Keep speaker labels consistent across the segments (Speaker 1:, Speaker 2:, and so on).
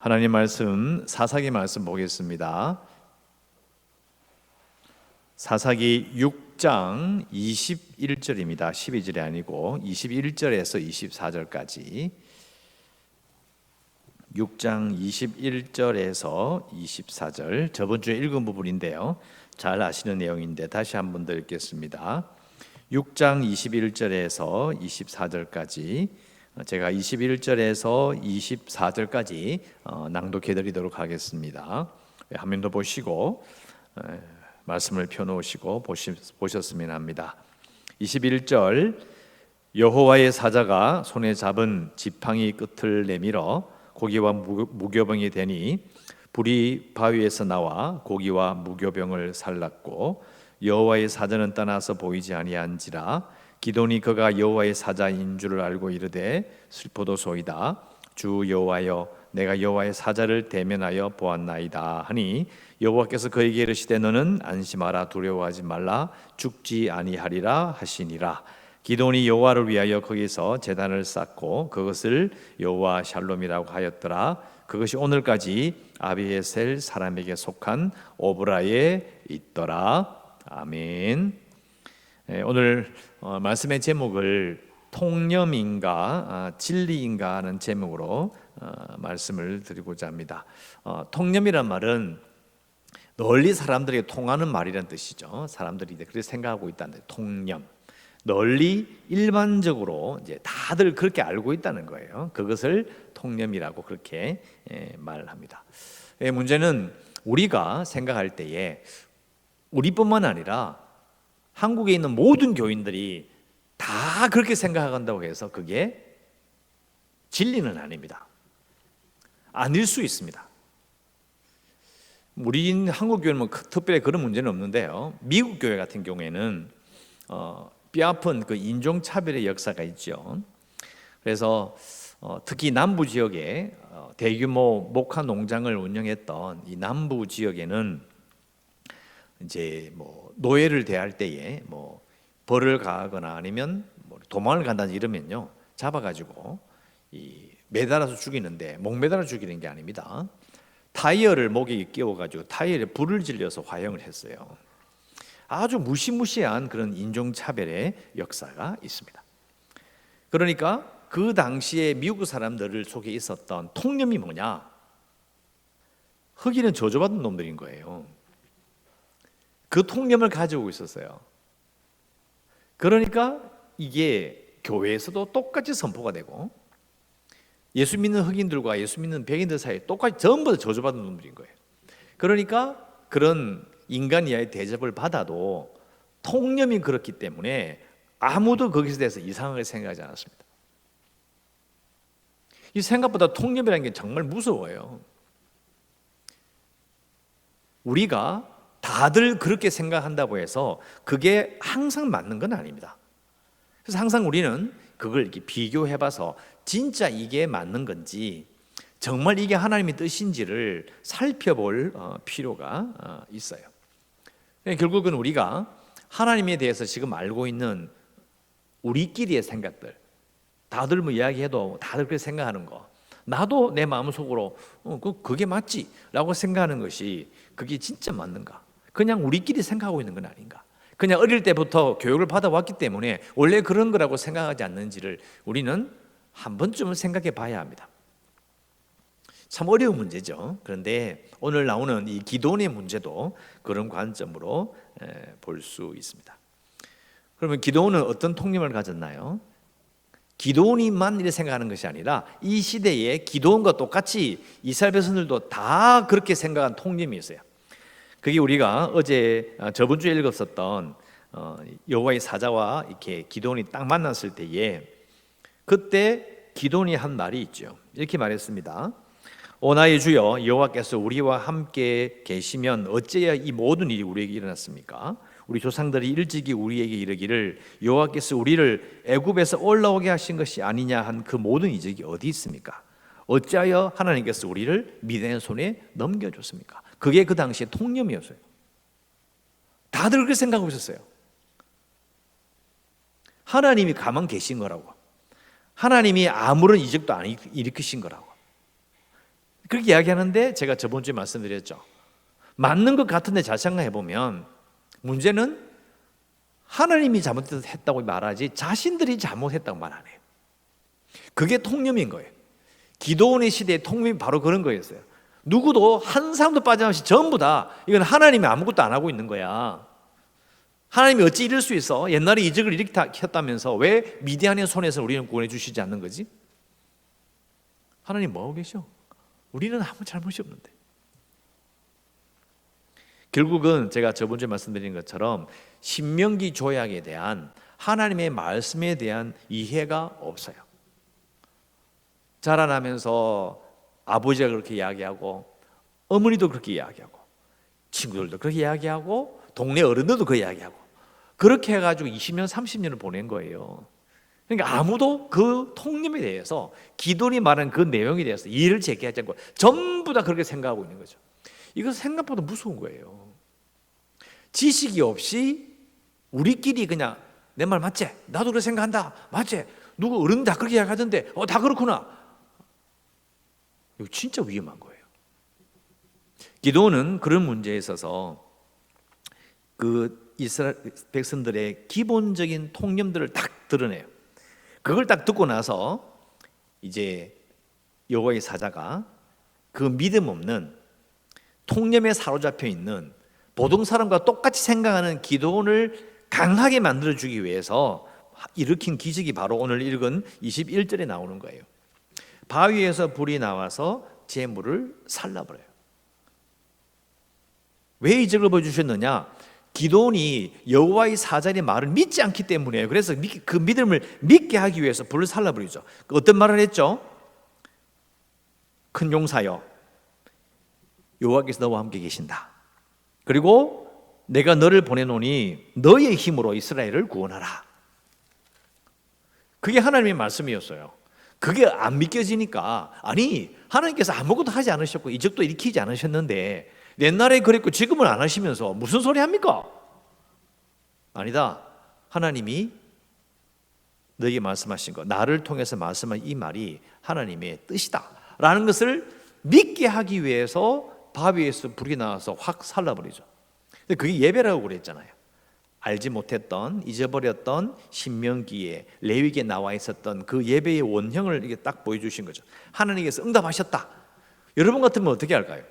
Speaker 1: 하나님 말씀 사사기 말씀 보겠습니다. 사사기 6장 21절입니다. 12절이 아니고 21절에서 24절까지 6장 21절에서 24절 저번 주에 읽은 부분인데요. 잘 아시는 내용인데 다시 한 번 더 읽겠습니다. 6장 21절에서 24절까지 제가 21절에서 24절까지 어, 낭독해 드리도록 하겠습니다. 화면도 보시고 에, 말씀을 펴 놓으시고 보셨으면 합니다. 21절 여호와의 사자가 손에 잡은 지팡이 끝을 내밀어 고기와 무교병이 되니 불이 바위에서 나와 고기와 무교병을 살랐고 여호와의 사자는 떠나서 보이지 아니한지라 기돈이 그가 여호와의 사자인 줄을 알고 이르되 슬퍼도소이다. 주 여호와여 내가 여호와의 사자를 대면하여 보았나이다 하니 여호와께서 그에게 이르시되 너는 안심하라 두려워하지 말라 죽지 아니하리라 하시니라. 기돈이 여호와를 위하여 거기서 제단을 쌓고 그것을 여호와 샬롬이라고 하였더라. 그것이 오늘까지 아비에셀 사람에게 속한 오브라에 있더라. 아멘. 예, 오늘 어, 말씀의 제목을 통념인가 아, 진리인가 하는 제목으로 어, 말씀을 드리고자 합니다. 어, 통념이란 말은 널리 사람들에게 통하는 말이란 뜻이죠. 사람들이 그렇게 생각하고 있다는 통념. 널리 일반적으로 이제 다들 그렇게 알고 있다는 거예요. 그것을 통념이라고 그렇게 예, 말합니다. 예, 문제는 우리가 생각할 때에 우리뿐만 아니라 한국에 있는 모든 교인들이 다 그렇게 생각한다고 해서 그게 진리는 아닙니다. 아닐 수 있습니다. 우리 한국 교회는 뭐 특별히 그런 문제는 없는데요. 미국 교회 같은 경우에는 어, 뼈아픈 그 인종 차별의 역사가 있죠. 그래서 어, 특히 남부 지역에 어, 대규모 목화 농장을 운영했던 이 남부 지역에는 이제 뭐 노예를 대할 때에 뭐 벌을 가거나 아니면 뭐 도망을 간다든지 이러면요 잡아가지고 이 매달아서 죽이는데 목 매달아 죽이는 게 아닙니다. 타이어를 목에 끼워가지고 타이어에 불을 질려서 화형을 했어요. 아주 무시무시한 그런 인종차별의 역사가 있습니다. 그러니까 그 당시에 미국 사람들 속에 있었던 통념이 뭐냐? 흑인은 저주받은 놈들인 거예요. 그 통념을 가지고 있었어요. 그러니까 이게 교회에서도 똑같이 선포가 되고 예수 믿는 흑인들과 예수 믿는 백인들 사이에 똑같이 전부 다 저주받은 놈들인 거예요. 그러니까 그런 인간 이하의 대접을 받아도 통념이 그렇기 때문에 아무도 거기서 대해서 이상하게 생각하지 않았습니다. 이 생각보다 통념이라는 게 정말 무서워요. 우리가 다들 그렇게 생각한다고 해서 그게 항상 맞는 건 아닙니다. 그래서 항상 우리는 그걸 이렇게 비교해 봐서 진짜 이게 맞는 건지 정말 이게 하나님의 뜻인지를 살펴볼 어, 필요가 어, 있어요. 결국은 우리가 하나님에 대해서 지금 알고 있는 우리끼리의 생각들, 다들 뭐 이야기해도 다들 그렇게 생각하는 거, 나도 내 마음속으로 어, 그, 그게 맞지라고 생각하는 것이 그게 진짜 맞는가? 그냥 우리끼리 생각하고 있는 건 아닌가? 그냥 어릴 때부터 교육을 받아왔기 때문에 원래 그런 거라고 생각하지 않는지를 우리는 한 번쯤은 생각해 봐야 합니다. 참 어려운 문제죠. 그런데 오늘 나오는 이 기도의 문제도 그런 관점으로 볼 수 있습니다. 그러면 기도는 어떤 통념을 가졌나요? 기도원이만 이렇게 생각하는 것이 아니라 이 시대에 기도원과 똑같이 이스라엘 백성들도 다 그렇게 생각한 통념이 있어요. 그게 우리가 어제 아, 저번 주에 읽었었던 어, 여호와의 사자와 이렇게 기도원이 딱 만났을 때에 그때 기도원이 한 말이 있죠. 이렇게 말했습니다. 오나의 주여 여호와께서 우리와 함께 계시면 어째야 이 모든 일이 우리에게 일어났습니까? 우리 조상들이 일찍이 우리에게 이르기를 여호와께서 우리를 애굽에서 올라오게 하신 것이 아니냐 한 그 모든 이적이 어디 있습니까? 어찌하여 하나님께서 우리를 미대의 손에 넘겨줬습니까? 그게 그 당시에 통념이었어요. 다들 그렇게 생각하고 있었어요. 하나님이 가만 계신 거라고. 하나님이 아무런 이적도 안 일으키신 거라고. 그렇게 이야기하는데 제가 저번 주에 말씀드렸죠. 맞는 것 같은데 잘 생각해 보면 문제는 하나님이 잘못했다고 말하지 자신들이 잘못했다고 말 안 해요. 그게 통념인 거예요. 기도원의 시대의 통념이 바로 그런 거였어요. 누구도 한 사람도 빠짐없이 전부 다 이건 하나님이 아무것도 안 하고 있는 거야. 하나님이 어찌 이럴 수 있어? 옛날에 이적을 했다면서 왜 미디안의 손에서 우리는 구원해 주시지 않는 거지? 하나님 뭐 하고 계셔? 우리는 아무 잘못이 없는데. 결국은 제가 저번 주에 말씀드린 것처럼 신명기 조약에 대한 하나님의 말씀에 대한 이해가 없어요. 자라나면서 아버지가 그렇게 이야기하고 어머니도 그렇게 이야기하고 친구들도 그렇게 이야기하고 동네 어른들도 그 이야기하고 그렇게 해가지고 20년 30년을 보낸 거예요. 그러니까 아무도 그 통념에 대해서 기도니 말한 그 내용에 대해서 이해를 제기하지 않고 전부 다 그렇게 생각하고 있는 거죠. 이거 생각보다 무서운 거예요. 지식이 없이 우리끼리 그냥 내 말 맞지? 나도 그렇게 생각한다. 맞지? 누구 어른 다 그렇게 이야기하던데 어 다 그렇구나. 이거 진짜 위험한 거예요. 기도는 그런 문제에 있어서 그 이스라엘 백성들의 기본적인 통념들을 딱 드러내요. 그걸 딱 듣고 나서 이제 여호와의 사자가 그 믿음 없는 통념에 사로잡혀 있는 보통 사람과 똑같이 생각하는 기도원을 강하게 만들어 주기 위해서 일으킨 기적이 바로 오늘 읽은 21절에 나오는 거예요. 바위에서 불이 나와서 재물을 살라버려요. 왜 이적을 보여주셨느냐? 기도원이 여호와의 사자의 말을 믿지 않기 때문에요. 그래서 그 믿음을 믿게 하기 위해서 불을 살라버리죠. 그 어떤 말을 했죠? 큰 용사여, 여호와께서 너와 함께 계신다. 그리고 내가 너를 보내노니 너의 힘으로 이스라엘을 구원하라. 그게 하나님의 말씀이었어요. 그게 안 믿겨지니까 아니 하나님께서 아무것도 하지 않으셨고 이적도 일으키지 않으셨는데 옛날에 그랬고 지금은 안 하시면서 무슨 소리 합니까? 아니다. 하나님이 너에게 말씀하신 거 나를 통해서 말씀한 이 말이 하나님의 뜻이다 라는 것을 믿게 하기 위해서 바위에서 불이 나와서 확 살라버리죠. 근데 그게 예배라고 그랬잖아요. 알지 못했던 잊어버렸던 신명기에 레위기에 나와 있었던 그 예배의 원형을 이게 딱 보여주신 거죠. 하나님께서 응답하셨다. 여러분 같으면 어떻게 할까요?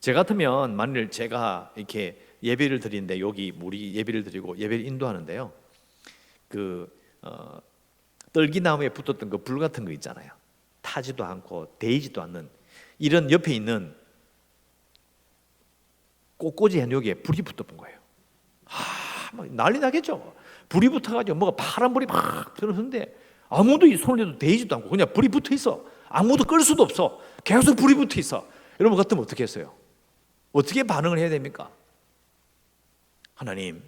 Speaker 1: 제 같으면 만일 제가 이렇게 예배를 드리는데 여기 우리 예배를 드리고 예배를 인도하는데요. 그 어, 떨기나무에 붙었던 그 불 같은 거 있잖아요. 타지도 않고 데이지도 않는 이런 옆에 있는 꽃꽂이 해녀기에 불이 붙어본 거예요. 아, 막 난리 나겠죠. 불이 붙어가지고 뭐가 파란 불이 막 들어서는데 아무도 이 손을 대도 데이지도 않고 그냥 불이 붙어 있어. 아무도 끌 수도 없어. 계속 불이 붙어 있어. 여러분 같으면 어떻게 했어요? 어떻게 반응을 해야 됩니까? 하나님,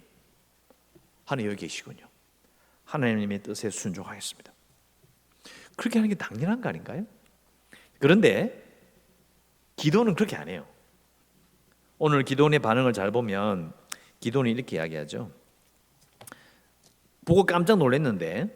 Speaker 1: 하나님 여기 계시군요. 하나님의 뜻에 순종하겠습니다. 그렇게 하는 게 당연한 거 아닌가요? 그런데 기도는 그렇게 안 해요. 오늘 기도원의 반응을 잘 보면 기도원이 이렇게 이야기하죠. 보고 깜짝 놀랐는데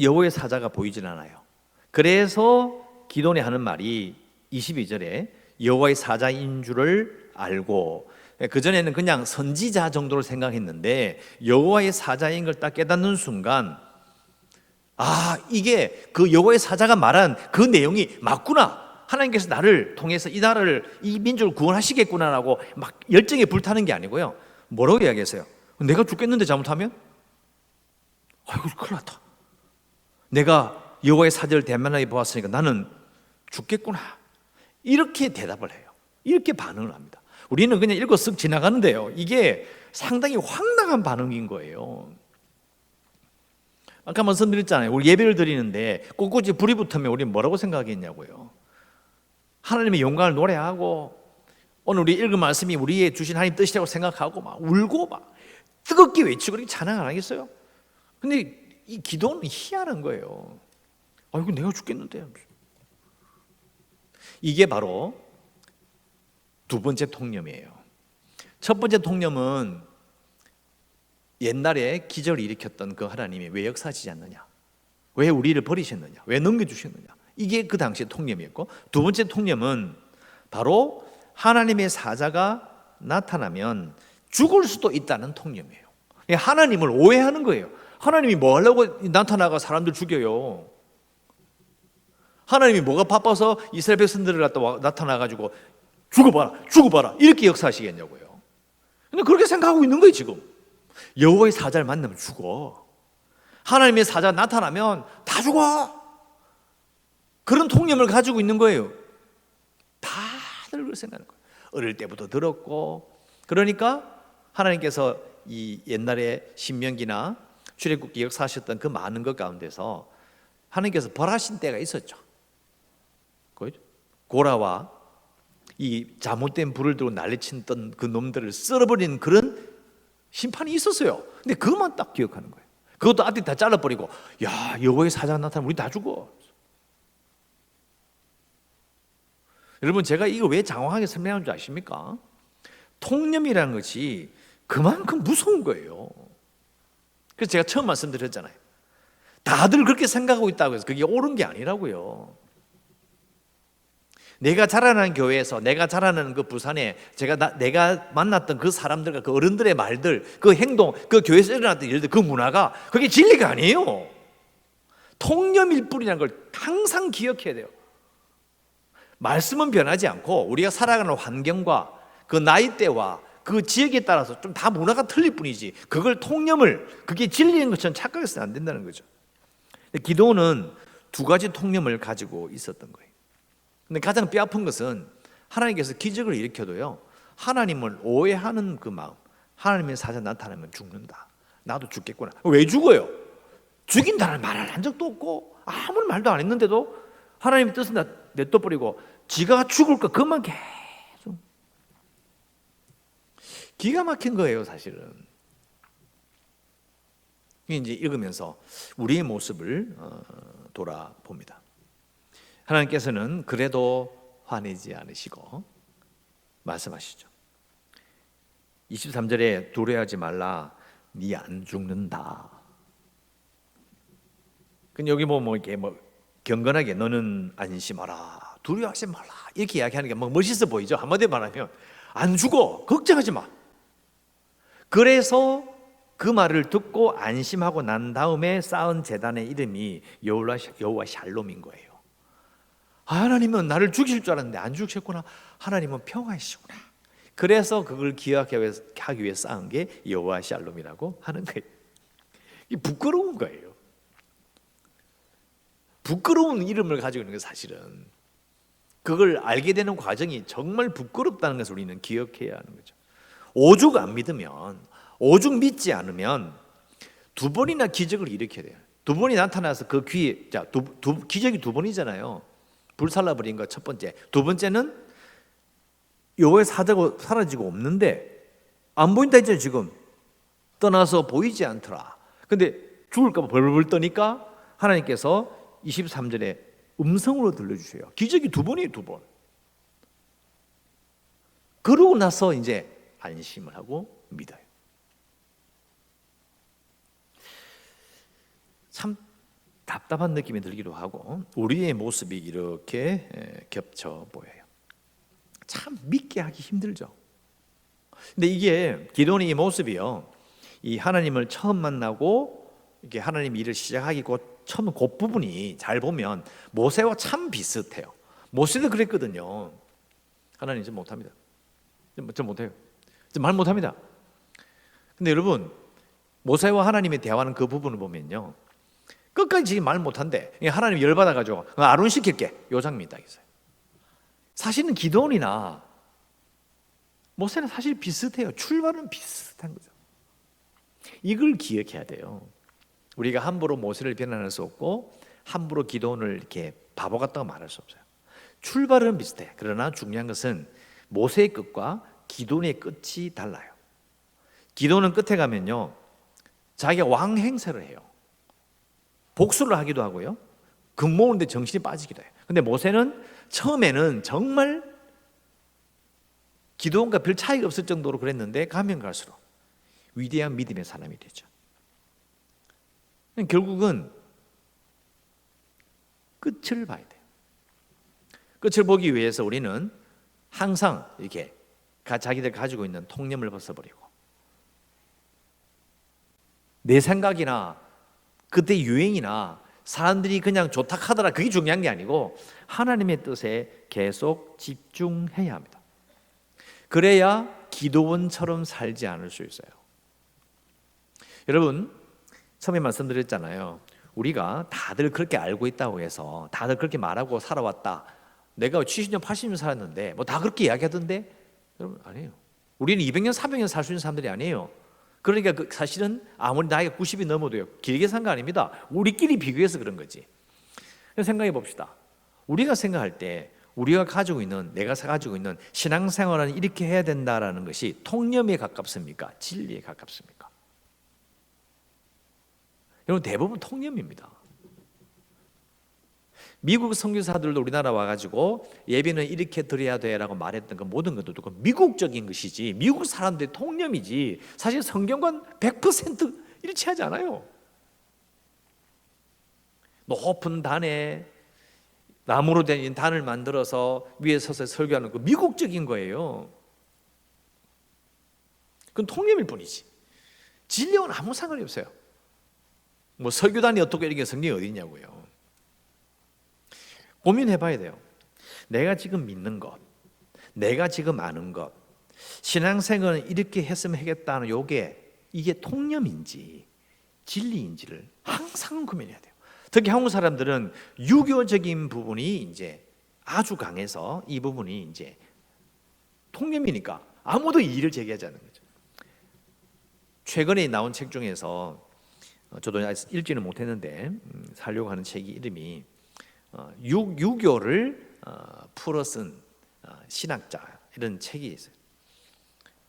Speaker 1: 여호의 사자가 보이질 않아요. 그래서 기도원이 하는 말이 22절에 여호와의 사자인 줄을 알고 그 전에는 그냥 선지자 정도로 생각했는데 여호와의 사자인 걸 딱 깨닫는 순간 아 이게 그 여호와의 사자가 말한 그 내용이 맞구나. 하나님께서 나를 통해서 이 나라를 이 민족을 구원하시겠구나라고 막 열정에 불타는 게 아니고요. 뭐라고 이야기했어요? 내가 죽겠는데 잘못하면 아이고 큰일 났다. 내가 여호와의 사자를 대면하게 보았으니까 나는 죽겠구나. 이렇게 대답을 해요. 이렇게 반응을 합니다. 우리는 그냥 읽고 쓱 지나가는데요. 이게 상당히 황당한 반응인 거예요. 아까 말씀드렸잖아요. 우리 예배를 드리는데 꼿꼿이 불이 붙으면 우리 뭐라고 생각했냐고요. 하나님의 영광을 노래하고 오늘 우리 읽은 말씀이 우리의 주신 하나님 뜻이라고 생각하고 막 울고 막 뜨겁게 외치고 그렇게 찬양 안 하겠어요? 근데 이 기도는 희한한 거예요. 아이고 내가 죽겠는데. 이게 바로 두 번째 통념이에요. 첫 번째 통념은 옛날에 기적을 일으켰던 그 하나님이 왜 역사하지 않느냐? 왜 우리를 버리셨느냐? 왜 넘겨주셨느냐? 이게 그 당시의 통념이었고 두 번째 통념은 바로 하나님의 사자가 나타나면 죽을 수도 있다는 통념이에요. 하나님을 오해하는 거예요. 하나님이 뭐 하려고 나타나가 사람들 죽여요. 하나님이 뭐가 바빠서 이스라엘 백성들을 갖다 와- 나타나 가지고 죽어봐라, 죽어봐라 이렇게 역사하시겠냐고요. 근데 그렇게 생각하고 있는 거예요 지금. 여호와의 사자를 만나면 죽어. 하나님의 사자 나타나면 다 죽어. 그런 통념을 가지고 있는 거예요. 다들 그렇게 생각하는 거예요. 어릴 때부터 들었고 그러니까 하나님께서 이 옛날에 신명기나 출애굽기 역사하셨던 그 많은 것 가운데서 하나님께서 벌하신 때가 있었죠. 고라와 이 잘못된 불을 들고 난리쳤던 그 놈들을 썰어버리는 그런 심판이 있었어요. 근데 그것만 딱 기억하는 거예요. 그것도 앞뒤 다 잘라버리고 야 여호와의 사자가 나타나면 우리 다 죽어. 여러분 제가 이거 왜 장황하게 설명하는 줄 아십니까? 통념이라는 것이 그만큼 무서운 거예요. 그래서 제가 처음 말씀드렸잖아요. 다들 그렇게 생각하고 있다고 해서 그게 옳은 게 아니라고요. 내가 자라나는 교회에서 내가 자라나는 그 부산에 제가 나- 내가 만났던 그 사람들과 그 어른들의 말들, 그 행동, 그 교회에서 일어났던 일들, 그 문화가 그게 진리가 아니에요. 통념일 뿐이라는 걸 항상 기억해야 돼요. 말씀은 변하지 않고 우리가 살아가는 환경과 그 나이대와 그 지역에 따라서 좀 다 문화가 틀릴 뿐이지 그걸 통념을 그게 진리인 것처럼 착각해서는 안 된다는 거죠. 기도는 두 가지 통념을 가지고 있었던 거예요. 근데 가장 뼈 아픈 것은 하나님께서 기적을 일으켜도요 하나님을 오해하는 그 마음 하나님의 사자 나타나면 죽는다 나도 죽겠구나 왜 죽어요? 죽인다는 말을 한 적도 없고 아무런 말도 안 했는데도 하나님 뜻은 다 냅둬버리고 지가 죽을 거 그만 계속. 기가 막힌 거예요 사실은. 이게 이제 읽으면서 우리의 모습을 어, 돌아봅니다. 하나님께서는 그래도 화내지 않으시고 말씀하시죠. 23절에 두려워하지 말라 네 안 죽는다. 근데 여기 뭐, 뭐 이렇게 뭐 경건하게 너는 안심하라 두려워하지 말라. 이렇게 이야기하는 게뭐 멋있어 보이죠? 한마디로 말하면. 안 죽어. 걱정하지 마. 그래서 그 말을 듣고 안심하고 난 다음에 쌓은 재단의 이름이 여호와 여호와 샬롬인 거예요. 하나님은 나를 죽이실 줄 알았는데 안 죽으셨구나. 하나님은 평화이시구나. 그래서 그걸 기억하기 위해 쌓은 게 여호와 샬롬이라고 하는 거예요. 이 부끄러운 거예요 부끄러운 이름을 가지고 있는 게 사실은 그걸 알게 되는 과정이 정말 부끄럽다는 것을 우리는 기억해야 하는 거죠. 오죽 안 믿으면 오죽 믿지 않으면 두 번이나 기적을 일으켜야 돼요. 두 번이 나타나서 그 귀에 자 두 두, 기적이 두 번이잖아요. 불살라 버린 거 첫 번째. 두 번째는 여호와의 사자고 사라지고 없는데 안 보인다 했잖아요, 지금. 떠나서 보이지 않더라. 근데 죽을까 봐 벌벌 떠니까 하나님께서 23절에 음성으로 들려주셔요. 기적이 두 번이에요, 두 번. 그러고 나서 이제 안심을 하고 믿어요. 참 답답한 느낌이 들기도 하고 우리의 모습이 이렇게 에, 겹쳐 보여요. 참 믿게 하기 힘들죠. 근데 이게 기도는 이 모습이요. 이 하나님을 처음 만나고 이렇게 하나님 일을 시작하기 곧 처음 그 부분이 잘 보면 모세와 참 비슷해요. 모세도 그랬거든요. 하나님 이제 못합니다. 저 못해요. 말 못합니다. 근데 여러분 모세와 하나님의 대화는 그 부분을 보면요. 끝까지 말 못한데 하나님 열받아 가지고 아론 시킬게 요 장면이 딱 있어요. 사실은 기도원이나 모세는 사실 비슷해요. 출발은 비슷한 거죠. 이걸 기억해야 돼요. 우리가 함부로 모세를 비난할 수 없고 함부로 기도원을 이렇게 바보 같다고 말할 수 없어요. 출발은 비슷해. 그러나 중요한 것은 모세의 끝과 기도원의 끝이 달라요. 기도는 끝에 가면요. 자기가 왕 행세를 해요. 복수를 하기도 하고요. 금 모으는데 정신이 빠지기도 해요. 근데 모세는 처음에는 정말 기도원과 별 차이가 없을 정도로 그랬는데 가면 갈수록 위대한 믿음의 사람이 되죠. 결국은 끝을 봐야 돼요. 끝을 보기 위해서 우리는 항상 이렇게 가- 자기들 가지고 있는 통념을 벗어버리고 내 생각이나 그때 유행이나 사람들이 그냥 좋다 하더라 그게 중요한 게 아니고 하나님의 뜻에 계속 집중해야 합니다. 그래야 기도원처럼 살지 않을 수 있어요. 여러분 처음에 말씀드렸잖아요. 우리가 다들 그렇게 알고 있다고 해서 다들 그렇게 말하고 살아왔다. 내가 70년, 80년 살았는데 뭐 다 그렇게 이야기하던데 여러분 아니에요. 우리는 200년, 300년 살 수 있는 사람들이 아니에요. 그러니까 그 사실은 아무리 나이가 90이 넘어도요. 길게 산 거 아닙니다. 우리끼리 비교해서 그런 거지. 생각해 봅시다. 우리가 생각할 때 우리가 가지고 있는 내가 가지고 있는 신앙생활은 이렇게 해야 된다라는 것이 통념에 가깝습니까? 진리에 가깝습니까? 여러분 대부분 통념입니다. 미국 선교사들도 우리나라 와가지고 예배는 이렇게 드려야 돼라고 말했던 그 모든 것도 그 미국적인 것이지 미국 사람들의 통념이지 사실 성경과는 100% 일치하지 않아요. 높은 단에 나무로 된 단을 만들어서 위에 서서 설교하는 그 미국적인 거예요. 그건 통념일 뿐이지. 진리와는 아무 상관이 없어요. 뭐 설교단이 어떻게 이렇게 성경이 어디 있냐고요. 고민해 봐야 돼요. 내가 지금 믿는 것, 내가 지금 아는 것, 신앙생활은 이렇게 했으면 하겠다는 요게 이게 통념인지 진리인지를 항상 고민해야 돼요. 특히 한국 사람들은 유교적인 부분이 이제 아주 강해서 이 부분이 이제 통념이니까 아무도 이의를 제기하지 않는 거죠. 최근에 나온 책 중에서 어, 저도 읽지는 못했는데 음, 살려고 하는 책이 이름이 어, 유, 유교를 어, 풀어 쓴 어, 신학자 이런 책이 있어요.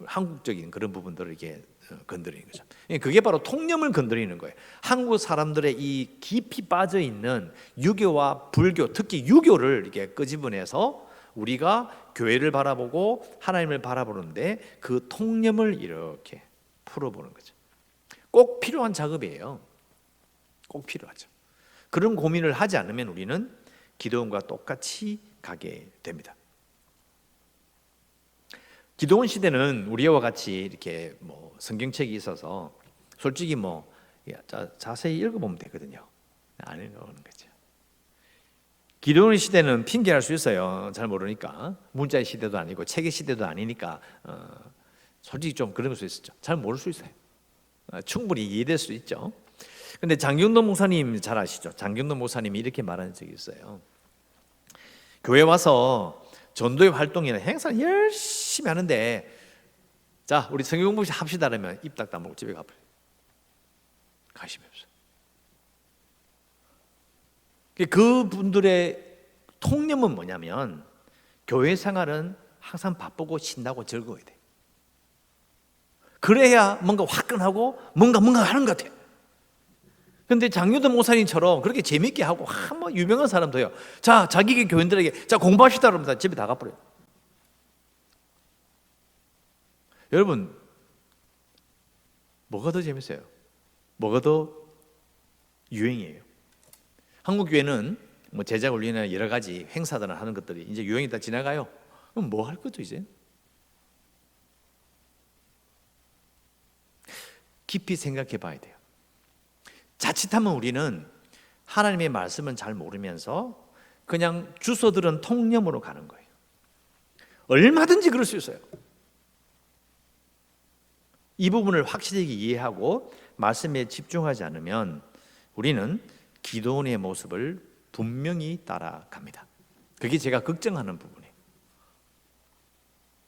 Speaker 1: 한국적인 그런 부분들을 이렇게 어, 건드리는 거죠. 예, 그게 바로 통념을 건드리는 거예요. 한국 사람들의 이 깊이 빠져 있는 유교와 불교, 특히 유교를 이렇게 끄집어내서 우리가 교회를 바라보고 하나님을 바라보는데 그 통념을 이렇게 풀어보는 거죠. 꼭 필요한 작업이에요. 꼭 필요하죠. 그런 고민을 하지 않으면 우리는 기도원과 똑같이 가게 됩니다. 기도원 시대는 우리와 같이 이렇게 뭐 성경책이 있어서 솔직히 뭐 자, 자세히 읽어보면 되거든요. 안 읽어보는 거죠. 기도원 시대는 핑계할 수 있어요. 잘 모르니까 문자의 시대도 아니고 책의 시대도 아니니까 어, 솔직히 좀 그런 수 있었죠. 잘 모를 수 있어요. 어, 충분히 이해될 수 있죠. 근데 장경도 목사님 잘 아시죠? 장경도 목사님이 이렇게 말한 적이 있어요. 교회 와서 전도의 활동이나 행사 열심히 하는데 자 우리 성경 공부 합시다 그러면 입 딱 다물고 집에 가버려 관심이 없어 그 분들의 통념은 뭐냐면 교회 생활은 항상 바쁘고 신나고 즐거워야 돼 그래야 뭔가 화끈하고 뭔가 뭔가 하는 것 같아 근데 장유도 목사님처럼 그렇게 재밌게 하고 한뭐 유명한 사람도요. 자, 자기 교인들에게 자 공부하시다 그러면 집에 다 가버려요. 여러분 뭐가 더 재밌어요? 뭐가 더 유행이에요? 한국 교회는 뭐 제자 훈련이나 여러 가지 행사들을 하는 것들이 이제 유행이 다 지나가요. 그럼 뭐 할 것도 이제? 깊이 생각해 봐야 돼요. 자칫하면 우리는 하나님의 말씀은 잘 모르면서 그냥 주소들은 통념으로 가는 거예요. 얼마든지 그럴 수 있어요. 이 부분을 확실히 이해하고 말씀에 집중하지 않으면 우리는 기도원의 모습을 분명히 따라갑니다. 그게 제가 걱정하는 부분이에요.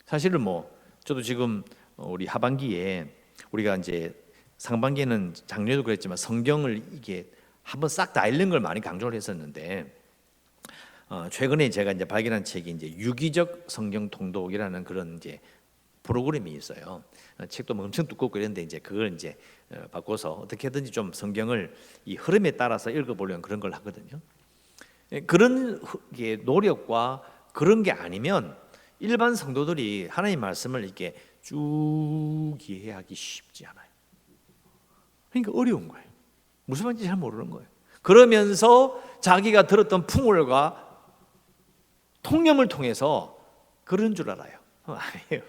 Speaker 1: 사실은 뭐 저도 지금 우리 하반기에 우리가 이제 상반기에는 작년에도 그랬지만 성경을 이게 한번 싹 다 읽는 걸 많이 강조를 했었는데 어, 최근에 제가 이제 발견한 책이 이제 유기적 성경 통독이라는 그런 이제 프로그램이 있어요. 어, 책도 뭐 엄청 두껍고 이런데 이제 그걸 이제 어, 바꿔서 어떻게든지 좀 성경을 이 흐름에 따라서 읽어보려는 그런 걸 하거든요. 예, 그런 게 노력과 그런 게 아니면 일반 성도들이 하나님 말씀을 이렇게 쭉 이해하기 쉽지 않아요. 그러니까 어려운 거예요. 무슨 말인지 잘 모르는 거예요. 그러면서 자기가 들었던 풍월과 통념을 통해서 그런 줄 알아요. 어, 아니에요.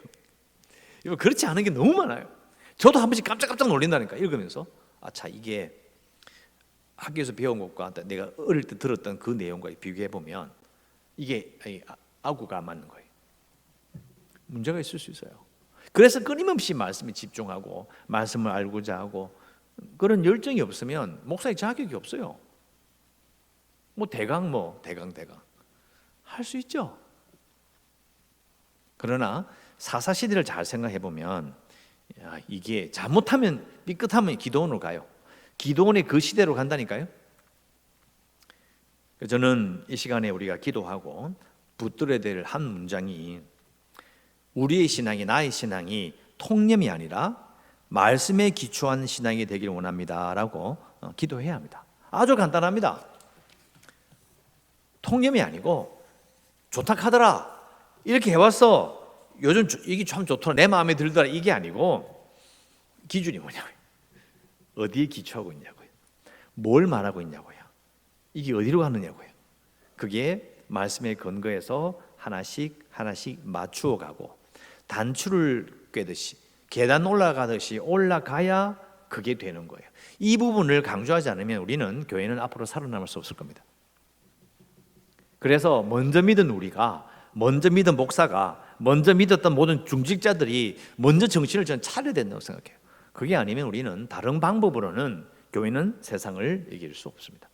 Speaker 1: 그렇지 않은 게 너무 많아요. 저도 한 번씩 깜짝깜짝 놀린다니까 읽으면서 아차 이게 학교에서 배운 것과 내가 어릴 때 들었던 그 내용과 비교해 보면 이게 이 아- 아구가 안 맞는 거예요. 문제가 있을 수 있어요. 그래서 끊임없이 말씀에 집중하고 말씀을 알고자 하고 그런 열정이 없으면 목사의 자격이 없어요. 뭐 대강 뭐 대강 대강 할 수 있죠. 그러나 사사 시대를 잘 생각해 보면 야, 이게 잘못하면 삐끗하면 기도원으로 가요. 기도원의 그 시대로 간다니까요. 저는 이 시간에 우리가 기도하고 붙들어야 될 한 문장이 우리의 신앙이 나의 신앙이 통념이 아니라 말씀에 기초한 신앙이 되기를 원합니다라고 어, 기도해야 합니다. 아주 간단합니다. 통념이 아니고 좋다 카더라 이렇게 해왔어. 요즘 조- 이게 참 좋더라 내 마음에 들더라 이게 아니고 기준이 뭐냐고요. 어디에 기초하고 있냐고요. 뭘 말하고 있냐고요. 이게 어디로 가느냐고요. 그게 말씀의 근거에서 하나씩 하나씩 맞추어 가고 단추를 꿰듯이 계단 올라가듯이 올라가야 그게 되는 거예요. 이 부분을 강조하지 않으면 우리는 교회는 앞으로 살아남을 수 없을 겁니다. 그래서 먼저 믿은 우리가 먼저 믿은 목사가 먼저 믿었던 모든 중직자들이 먼저 정신을 전 차려야 된다고 생각해요. 그게 아니면 우리는 다른 방법으로는 교회는 세상을 이길 수 없습니다.